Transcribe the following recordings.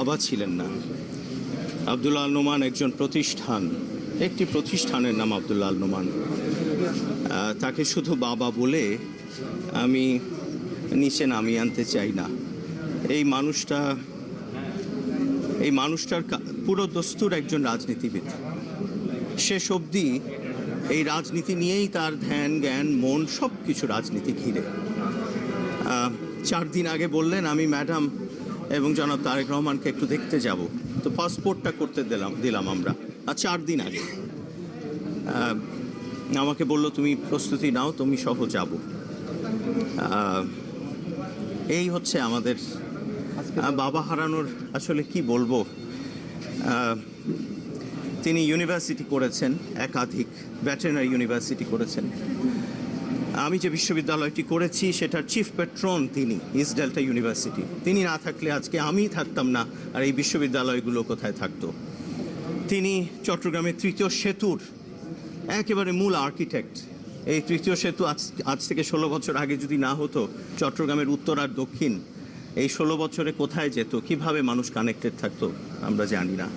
বাবা ছিলেন না। আবদুল্লাহ আল নোমান একজন প্রতিষ্ঠান, একটি প্রতিষ্ঠানের নাম আবদুল্লাহ আল নোমান। তাকে শুধু বাবা বলে আমি নিচে নামিয়ে আনতে চাই না। এই মানুষটা, এই মানুষটার পুরো দস্তুর একজন রাজনীতিবিদ। শেষ অবধি এই রাজনীতি নিয়েই তার ধ্যান, জ্ঞান, মন সব কিছু রাজনীতি ঘিরে। চার দিন আগে বললেন, আমি ম্যাডাম এবং জনাব তারেক রহমানকে একটু দেখতে যাব। তো পাসপোর্টটা করতে দিলাম দিলাম আমরা। আর চার দিন আগে। আমাকে বলল, তুমি প্রস্তুতি নাও, তুমি সহ যাব। এই হচ্ছে আমাদের বাবা হারানোর আসলে কি বলব? তিনি ইউনিভার্সিটি করেছেন, একাধিক ভেটেরিনারি ইউনিভার্সিটি করেছেন। আমি যে বিশ্ববিদ্যালয়টি করেছি, সেটার চিফ পেট্রন তিনি ইস্ট ডেল্টা ইউনিভার্সিটি তিনি না থাকলে আজকে আমি থাকতাম না, আর এই বিশ্ববিদ্যালয়গুলো কোথায় থাকতো? তিনি চট্টগ্রামের তৃতীয় সেতুর একেবারে মূল আর্কিটেক্ট এই তৃতীয় সেতু আজ আজ থেকে ষোলো বছর আগে যদি না হতো, চট্টগ্রামের উত্তর আর দক্ষিণ, এই ষোলো বছরে কোথায় যেত, কীভাবে মানুষ কানেক্টেড থাকতো, আমরা জানি না।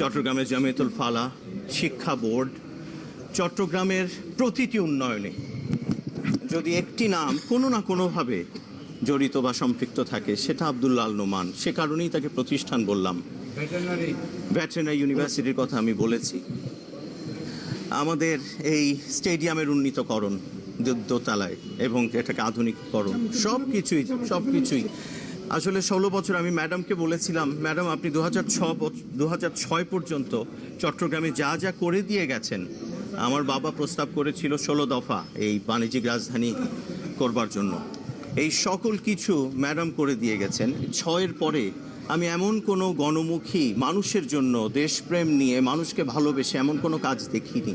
চট্টগ্রামের জামিয়াতুল ফালা শিক্ষা বোর্ড, চট্টগ্রামের প্রতিটি উন্নয়নে যদি একটি নাম কোনো না কোনোভাবে জড়িত বা সম্পৃক্ত থাকে সেটা আবদুল্লাহ আল নোমান। সে কারণেই তাকে প্রতিষ্ঠান বললাম। ভেটেরিনারি ইউনিভার্সিটির কথা আমি বলেছি। আমাদের এই স্টেডিয়ামের উন্নীতকরণ দোতলায় এবং এটাকে আধুনিককরণ সব কিছুই সব কিছুই আসলে ষোলো বছর আমি ম্যাডামকে বলেছিলাম ম্যাডাম আপনি দু হাজার ছ দু হাজার ছয় পর্যন্ত চট্টগ্রামে যা যা করে দিয়ে গেছেন আমার বাবা প্রস্তাব করেছিল ষোলো দফা এই বাণিজ্যিক রাজধানী করবার জন্য। এই সকল কিছু ম্যাডাম করে দিয়ে গেছেন। ছয়ের পরে আমি এমন কোনো গণমুখী মানুষের জন্য দেশপ্রেম নিয়ে মানুষকে ভালোবেসে এমন কোনো কাজ দেখিনি।